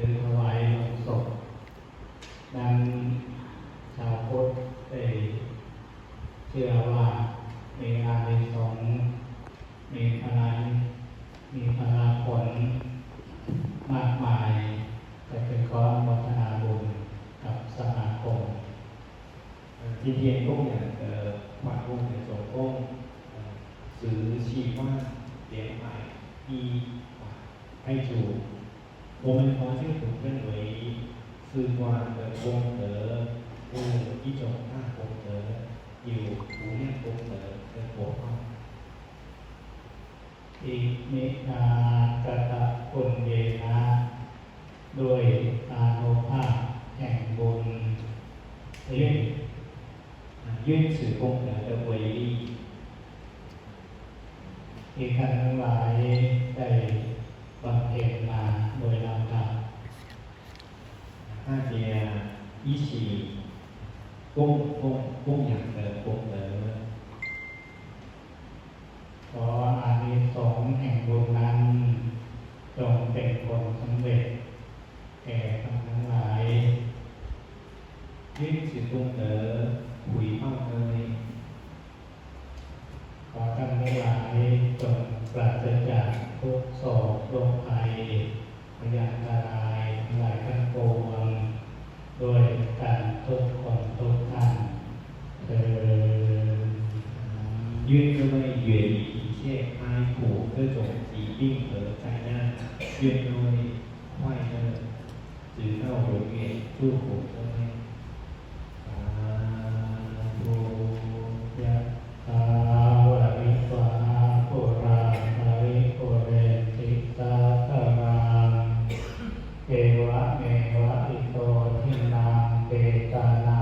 หรือถวายลงศพนั้นชาวพุทธได้เชื่อว่ามีอานิสงส์มีพลังมีพลังผลมากมายจะเป็นขออนุโมทนาบุญกับสมาคม 呃，今天供养的法供的总共呃十七万两百一啊泰铢， 我们华教徒认为四观的功德是一种大功德，有无量功德的果报。 อิมินากตะปุญเยนะด้วยอานุภาพแห่งบุญ 因啊，愿此功德的威力， ที่ท่านทั้งหลายได้ บำเพ็ญมาโดยลำดับถ้าเดียอีสีกุ้งกุ้งกุ้งอย่างเดิมกุ้งเดิมขออานิสงส์แห่งบุญนั้นจงเป็นผลสำเร็จแก่ทั้งทั้งหลายยิ่งสิกุ้งเดิมหุยเข้าเลยขอท่านทั้งหลายจง ปราศจากทุกโอบโรคภัยพยานตรายงหลายทั้งปวงด้วยการทุกคนทุกท่านเธอยืนด้วยเหยียดีเช่ไม้ผูกเพื่อจงสีปิ้งเหลือใจหน้ายืนด้วยควายเนอจือเข้าโรงเรียนสู้ผมด้วย ก